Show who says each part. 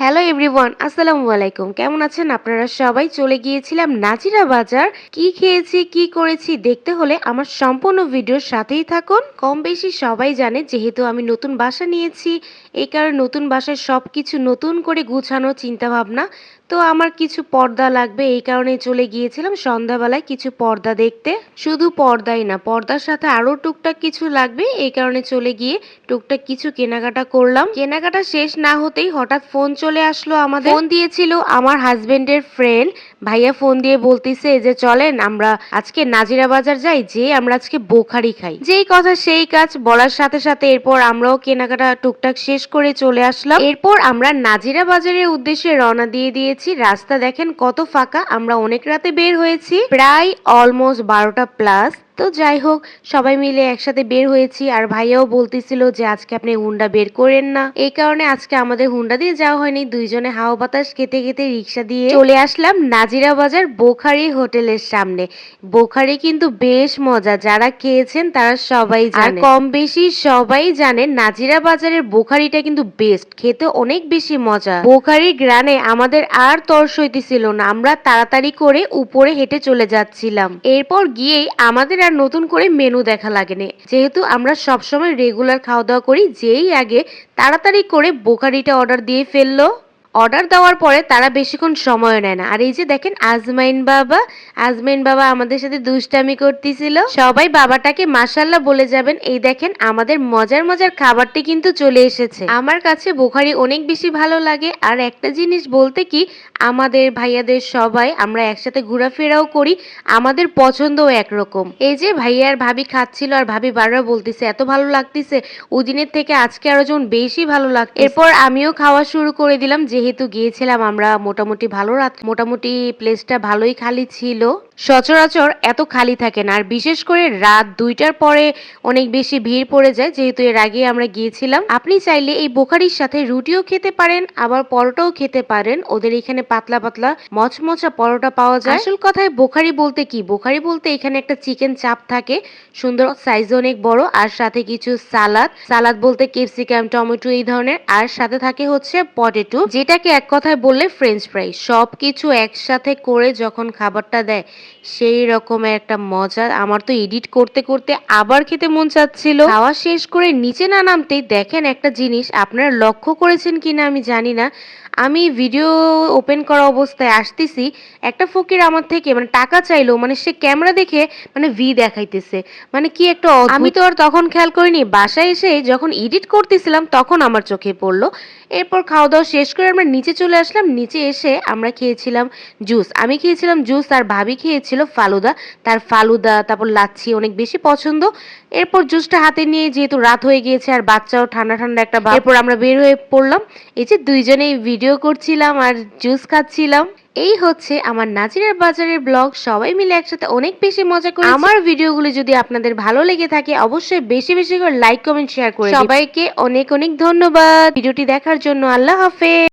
Speaker 1: Hello everyone আসসালামু আলাইকুম। কেমন আছেন? আপনারা সবাই চলে গিয়েছিলাম নাজিরা বাজার। কি খেয়েছি, কি করেছি দেখতে হলে আমার সম্পূর্ণ ভিডিওর সাথেই থাকুন। কম বেশি সবাই জানে, যেহেতু আমি নতুন বাসা নিয়েছি এই কারণে নতুন বাসায় সব কিছু নতুন করে গুছানো চিন্তা ভাবনা তো আমার কিছু পর্দা লাগবে, এই কারণে চলে গিয়েছিলাম সন্ধ্যাবেলায় কিছু পর্দা দেখতে। শুধু পর্দাই না, পর্দার সাথে আরও টুকটাক কিছু লাগবে, এই কারণে চলে গিয়ে টুকটাক কিছু কেনাকাটা করলাম। কেনাকাটা শেষ না হতেই হঠাৎ ফোন চলে আসলো আমাদের। ফোন দিয়েছিল আমার হাজবেন্ডের ফ্রেন্ড। ভাইয়া ফোন দিয়ে বলতিছে যে, চলেন, আমরা আজকে নাজিরা বাজার যাই যে আমরা আজকে বোখারি খাই। যেই কথা সেই কাজ বলার সাথে সাথে এরপর আমরাও কেনাকাটা টুকটাক শেষ করে চলে আসলাম। এরপর আমরা নাজিরা বাজারের উদ্দেশ্যে রওনা দিয়ে দিয়েছি। রাস্তা দেখেন কত ফাঁকা, আমরা অনেক রাতে বের হয়েছি। প্রায় অলমোস্ট বারোটা প্লাস তো যাই হোক সবাই মিলে একসাথে বের হয়েছি আর ভাইয়াও বলতেছিল যে আজকে আপনি হুন্ডা বের করেন না। এই কারণে আজকে আমাদের হুন্ডা দিয়ে যাওয়া হয়নি। দুইজনে হাওয়া বাতাস খেতে খেতে রিক্সা দিয়ে চলে আসলাম নাজিরা বাজার বোখারি হোটেলের সামনে। বোখারি কিন্তু বেশ মজা যারা খেয়েছেন তারা সবাই জানে। আর কম বেশি সবাই জানে নাজিরা বাজারের বোখারিটা কিন্তু বেস্ট খেতে অনেক বেশি মজা। বোখারি গ্রানে আমাদের আর তর্স হইতেছিল না আমরা তাড়াতাড়ি করে উপরে হেঁটে চলে যাচ্ছিলাম। এরপর গিয়েই আমাদের আর নতুন করে মেনু দেখা লাগেনি। যেহেতু আমরা সবসময় রেগুলার খাওয়া দাওয়া করি, যেই আগে তাড়াতাড়ি করে বোকারিটা অর্ডার দিয়ে ফেলল। অর্ডার দেওয়ার পরে তারা বেশিক্ষণ সময় নেয় না। আর এই যে দেখেন, আজমাইন বাবা আজমাইন বাবা আমাদের সাথে দুষ্টামি করতেছিল। সবাই বাবাটাকে মাসাল্লাহ বলে যাবেন, এই দেখেন আমাদের মজার মজার খাবারটি কিন্তু চলে এসেছে। আমার কাছে বোখারি অনেক বেশি ভালো লাগে। আর একটা জিনিস বলতে কি, আমাদের ভাইয়াদের সবাই আমরা একসাথে ঘোরাফেরাও করি, আমাদের পছন্দও একরকম। এই যে ভাইয়া আর ভাবি খাচ্ছিল আর ভাবি বারবার বলতেছে, এত ভালো লাগতেছে। ওদিনের থেকে আজকে আরও যেমন বেশি ভালো লাগছে এরপর আমিও খাওয়া শুরু করে দিলাম যেহেতু গিয়েছিলাম আমরা মোটামুটি ভালো রাত মোটামুটি প্লেসটা ভালোই খালি ছিল। সচরাচর এত খালি থাকে না। আর বিশেষ করে রাত দুইটার পরে অনেক বেশি ভিড় পড়ে যায়, যেহেতু এর আগে আমরা গিয়েছিলাম। আপনি চাইলে এই বোখারির সাথে রুটিও খেতে পারেন, আবার পরোটাও খেতে পারেন। ওদের এখানে পাতলা পাতলা মচমচা পরোটা পাওয়া যায়। আসল কথায় বোখারি বলতে কি? বোখারি বলতে এখানে একটা চিকেন চাপ থাকে, সুন্দর সাইজ অনেক বড়, আর সাথে কিছু সালাদ। সালাদ বলতে ক্যাপসিকাম, টমেটো এই ধরনের, আর সাথে থাকে হচ্ছে পটেটো, যেটাকে এক কথায় বললে ফ্রেঞ্চ ফ্রাই। সব কিছু একসাথে করে যখন খাবারটা দেয় সেই রকমের একটা মজা। আমার তো এডিট করতে করতে আবার খেতে মন চাচ্ছিল। খাওয়া শেষ করে নিচে না নামতেই দেখেন একটা জিনিস, আপনারা লক্ষ্য করেছেন কিনা আমি জানি না। আমি ভিডিও ওপেন করা অবস্থায় আসতেছি, একটা ফকির আমার থেকে মানে টাকা চাইলো মানে সে ক্যামেরা দেখে মানে ভি দেখাইতেছে। মানে কি একটা আমি তো আর তখন খেয়াল করিনি, বাসায় এসে যখন এডিট করতেছিলাম তখন আমার চোখে পড়ল। এরপর খাওয়া দাওয়া শেষ করে আমরা নিচে চলে আসলাম, নিচে এসে আমরা খেয়েছিলাম জুস আমি খেয়েছিলাম জুস আর ভাবি খেয়েছিল ফালুদা। তার ফালুদা তারপর লাচ্ছি অনেক বেশি পছন্দ। এরপর জুসটা হাতে নিয়ে যেহেতু রাত হয়ে গিয়েছে আর বাচ্চাও ঠান্ডা ঠান্ডা একটা। এরপর আমরা বের হয়ে পড়লাম। এই যে দুইজনেই ভিডিও করছিলাম আর জুস খাচ্ছিলাম। এই হচ্ছে আমার নাজিরার বাজারের ব্লগ সবাই মিলে একসাথে অনেক বেশি মজা করে আমার ভিডিওগুলো যদি আপনাদের ভালো লেগে থাকে অবশ্যই বেশি বেশি করে লাইক কমেন্ট শেয়ার করে সবাইকে অনেক অনেক ধন্যবাদ। ভিডিওটি দেখার জন্য আল্লাহ হাফেজ।